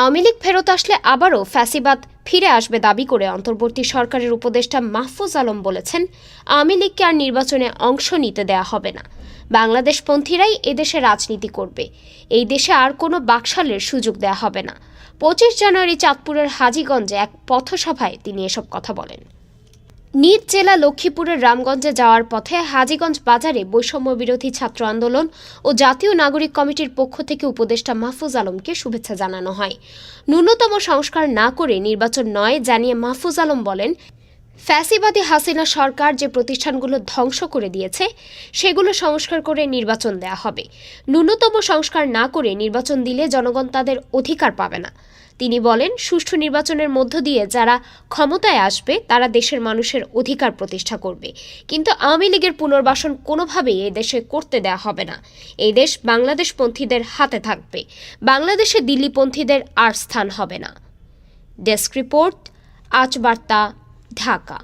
আওয়ামী লীগ ফেরত আসলে আবারও ফ্যাসিবাদ ফিরে আসবে দাবি করে অন্তর্বর্তী সরকারের উপদেষ্টা মাহফুজ আলম বলেছেন, আওয়ামী লীগকে আর নির্বাচনে অংশ নিতে দেয়া হবে না। বাংলাদেশপন্থীরাই এদেশে রাজনীতি করবে। এই দেশে আর কোনো বাকশালের সুযোগ দেয়া হবে না। পঁচিশ জানুয়ারি চাঁদপুরের হাজীগঞ্জে এক পথসভায় তিনি এসব কথা বলেন। নিজ জেলা লক্ষ্মীপুরের রামগঞ্জে যাওয়ার পথে হাজীগঞ্জ বাজারে বৈষম্য বিরোধী ছাত্র আন্দোলন ও জাতীয় নাগরিক কমিটির পক্ষ থেকে উপদেষ্টা মাহফুজ আলমকে শুভেচ্ছা জানানো হয়। ন্যূনতম সংস্কার না করে নির্বাচন নয়, জানিয়ে মাহফুজ আলম বলেন ফ্যাসিবাদী হাসিনা সরকার যে প্রতিষ্ঠানগুলো ধ্বংস করে দিয়েছে, সেগুলো সংস্কার করে নির্বাচন দেয়া হবে। ন্যূনতম সংস্কার না করে নির্বাচন দিলে জনগণ তাদের অধিকার পাবে না। তিনি বলেন, সুষ্ঠু নির্বাচনের মধ্য দিয়ে যারা ক্ষমতায় আসবে, তারা দেশের মানুষের অধিকার প্রতিষ্ঠা করবে। কিন্তু আওয়ামী লীগের পুনর্বাসন কোনোভাবেই এই দেশে করতে দেয়া হবে না। এই দেশ বাংলাদেশপন্থীদের হাতে থাকবে। বাংলাদেশে দিল্লিপন্থীদের আর স্থান হবে না। ডেস্ক রিপোর্ট, আজ বার্তা ঢাকা।